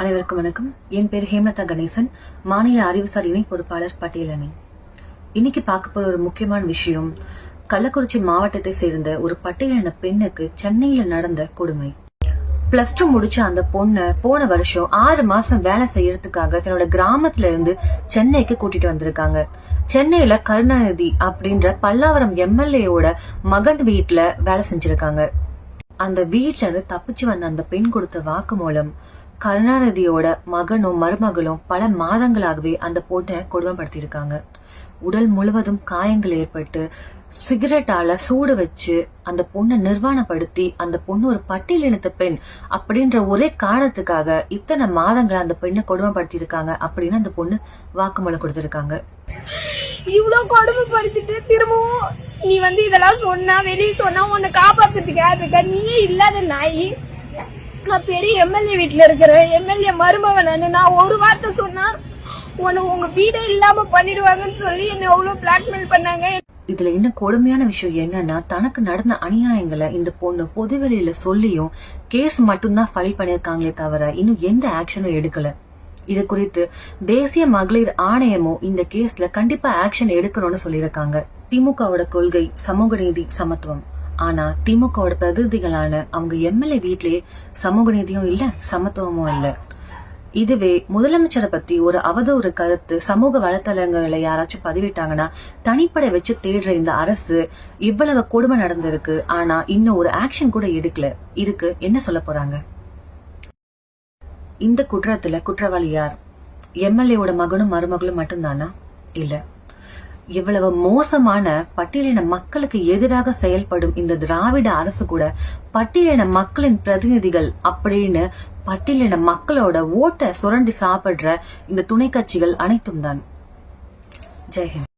அனைவருக்கும் வணக்கம். என் பேர் ஹேமலதா கணேசன். மாநில அறிவுசார் இணை பொறுப்பாளர் பட்டியலணி இன்னைக்கு பார்க்க போற ஒரு முக்கியமான விஷயம் கள்ளக்குறிச்சி மாவட்டத்தை சேர்ந்த ஒரு பட்டியலின பெண்ணுக்கு சென்னையில நடந்த கொடுமை. பிளஸ் டூ முடிச்ச அந்த பொண்ணு போன வருஷம் ஆறு மாசம் வேலை செய்யறதுக்காக தன்னோட கிராமத்துல இருந்து சென்னைக்கு கூட்டிட்டு வந்திருக்காங்க. சென்னையில கருணாநிதி அப்படின்ற பல்லாவரம் எம்எல்ஏயோட மகன் வீட்டுல வேலை செஞ்சிருக்காங்க. அந்த வீட்டுல இருந்து தப்பிச்சு வந்த அந்த பெண் கொடுத்த வாக்குமூலம் கருணாநிதியோட மகனும் மருமகளும் பல மாதங்களாகவே அந்த பொண்ணை கொடுமைப்படுத்தியிருக்காங்க. உடல் முழுவதும் காயங்கள் ஏற்பட்டு சிகரெட்டால சூடு வச்சு அந்த பொண்ணை நிர்வாணப்படுத்தி அந்த பொண்ணு ஒரு பட்டியலினத்த பெண் அப்படின்ற ஒரே காரணத்துக்காக இத்தனை மாதங்களை அந்த பெண்ணை கொடுமைப்படுத்தி இருக்காங்க அப்படின்னு அந்த பொண்ணு வாக்குமூலம் கொடுத்திருக்காங்க. இவ்வளவு கொடுமைப்படுத்திட்டு திரும்பவும் நீ வந்து இதெல்லாம் சொன்னா வெளியே சொன்னா உன்னை காப்பாத்துறதுக்கு யார் நீயே இல்லாத நாய். நான் பெரிய எம்எல்ஏ வீட்ல இருக்கிறேன். எம்எல்ஏ மருமகன் நான் ஒரு வார்த்தை சொன்னா உன்னை உங்க வீடே இல்லாம பண்ணிடுவாங்கன்னு சொல்லி என்ன அவ்வளவு பிளாக்மெயில் பண்ணாங்க. இதுல இன்னும் கொடுமையான விஷயம் என்னன்னா தனக்கு நடந்த அநியாயங்களை இந்த பொண்ணு பொதுவெளியில சொல்லியும் கேஸ் மட்டும்தான் ஃபைல் பண்ணிருக்காங்களே தவிர இன்னும் எந்த ஆக்ஷனும் எடுக்கல. இது குறித்து தேசிய மகளிர் ஆணையமும் இந்த கேஸ்ல கண்டிப்பா ஆக்ஷன் எடுக்கணும்னு சொல்லியிருக்காங்க. திமுகவோட கொள்கை சமூக நீதி சமத்துவம். ஆனா திமுகவோட பிரதிநிதிகளான அவங்க எம்எல்ஏ வீட்லயே சமூக நீதியும் இல்ல சமத்துவமும் இல்ல. இதுவே முதலமைச்சரை பத்தி ஒரு அவதூறு கருத்து சமூக வலைத்தளங்களை யாராச்சும் பதிவிட்டாங்கன்னா தனிப்படை வச்சு தேடுற இந்த அரசு இவ்வளவு கொடுமை நடந்திருக்கு ஆனா இன்னும் ஒரு ஆக்ஷன் கூட எடுக்கல. இதுக்கு என்ன சொல்ல போறாங்க? இந்த குற்றத்துல குற்றவாளி யார்? எம்எல்ஏவோட மகனும் மருமகளும் மட்டும்தானா? இல்ல. இவ்வளவு மோசமான பட்டியலின மக்களுக்கு எதிராக செயல்படும் இந்த திராவிட அரசு கூட பட்டியலின மக்களின் பிரதிநிதிகள் அப்படின்னு பட்டியலின மக்களோட ஓட்டை சுரண்டி சாப்பிடுற இந்த துணை கட்சிகள் அனைத்தும் தான். ஜெய்ஹிந்த்